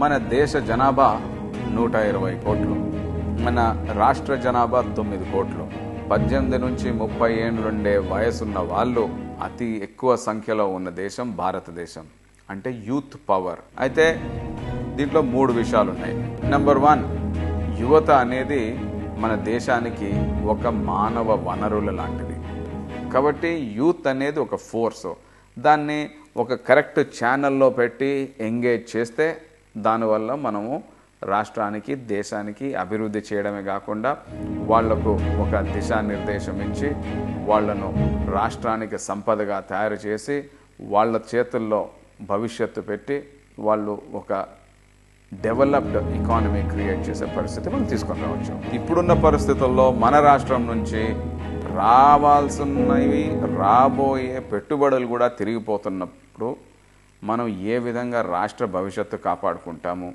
మన దేశ జనాభా నూట ఇరవై కోట్లు. మన రాష్ట్ర జనాభా తొమ్మిది కోట్లు. పద్దెనిమిది నుంచి ముప్పై ఏళ్ళుండే వయసున్న వాళ్ళు అతి ఎక్కువ సంఖ్యలో ఉన్న దేశం భారతదేశం. అంటే యూత్ పవర్. అయితే దీంట్లో మూడు విషయాలు ఉన్నాయి నెంబర్ వన్ యువత అనేది మన దేశానికి ఒక మానవ వనరుల లాంటిది. కాబట్టి యూత్ అనేది ఒక ఫోర్స్. దాన్ని ఒక కరెక్ట్ ఛానల్లో పెట్టి ఎంగేజ్ చేస్తే దానివల్ల మనము రాష్ట్రానికి దేశానికి అభివృద్ధి చేయడమే కాకుండా వాళ్ళకు ఒక దిశానిర్దేశం ఇచ్చి వాళ్ళను రాష్ట్రానికి సంపదగా తయారు చేసి వాళ్ళ చేతుల్లో భవిష్యత్తు పెట్టి వాళ్ళు ఒక డెవలప్డ్ ఎకానమీ క్రియేట్ చేసే పరిస్థితి మనం తీసుకొని రావచ్చు. ఇప్పుడున్న పరిస్థితుల్లో మన రాష్ట్రం నుంచి రావాల్సినవి రాబోయే పెట్టుబడులు కూడా తిరిగిపోతున్నప్పుడు మనం ఏ విధంగా రాష్ట్ర భవిష్యత్తు కాపాడుకుంటాము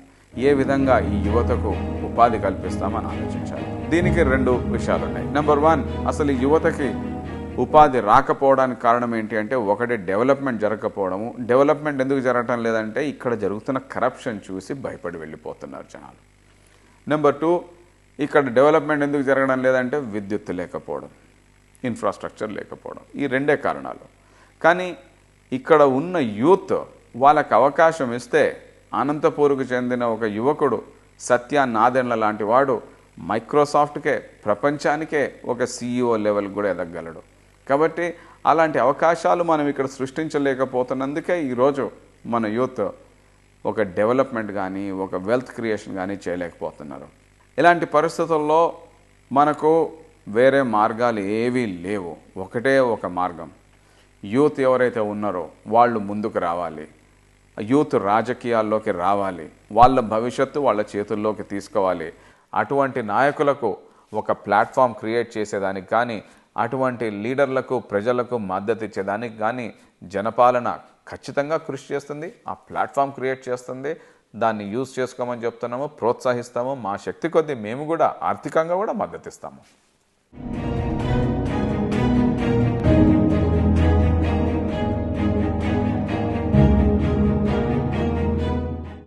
ఏ విధంగా ఈ యువతకు ఉపాధి కల్పిస్తామని ఆలోచించాలి. దీనికి రెండు విషయాలు ఉన్నాయి నెంబర్ వన్ అసలు యువతకి ఉపాధి రాకపోవడానికి కారణం ఏంటి అంటే ఒకటి డెవలప్మెంట్ జరగకపోవడము. డెవలప్మెంట్ ఎందుకు జరగటం లేదంటే ఇక్కడ జరుగుతున్న కరప్షన్ చూసి భయపడి వెళ్ళిపోతున్నారు జనాలు. నెంబర్ టూ ఇక్కడ డెవలప్మెంట్ ఎందుకు జరగడం లేదంటే విద్యుత్ లేకపోవడం ఇన్ఫ్రాస్ట్రక్చర్ లేకపోవడం. ఈ రెండే కారణాలు. కానీ ఇక్కడ ఉన్న యూత్ వాళ్ళకు అవకాశం ఇస్తే అనంతపూర్కు చెందిన ఒక యువకుడు సత్య నాదెండ్ల లాంటి వాడు మైక్రోసాఫ్ట్కే ప్రపంచానికే ఒక సీఈఓ లెవెల్ కూడా ఎదగలడు కాబట్టి అలాంటి అవకాశాలు మనం ఇక్కడ సృష్టించలేకపోతున్నందుకే ఈరోజు మన యూత్ ఒక డెవలప్మెంట్ కానీ ఒక వెల్త్ క్రియేషన్ కానీ చేయలేకపోతున్నారు. ఇలాంటి పరిస్థితుల్లో మనకు వేరే మార్గాలు ఏవీ లేవు. ఒకటే ఒక మార్గం. యూత్ ఎవరైతే ఉన్నారో వాళ్ళు ముందుకు రావాలి. యూత్ రాజకీయాల్లోకి రావాలి వాళ్ళ భవిష్యత్తు వాళ్ళ చేతుల్లోకి తీసుకోవాలి. అటువంటి నాయకులకు ఒక ప్లాట్ఫామ్ క్రియేట్ చేసేదానికి కానీ అటువంటి లీడర్లకు ప్రజలకు మద్దతు ఇచ్చేదానికి కానీ జనపాలన ఖచ్చితంగా కృషి చేస్తుంది ఆ ప్లాట్ఫామ్ క్రియేట్ చేస్తుంది. దాన్ని యూజ్ చేసుకోమని చెప్తున్నాము ప్రోత్సహిస్తాము మా శక్తి కొద్దీ మేము కూడా ఆర్థికంగా కూడా మద్దతిస్తాము.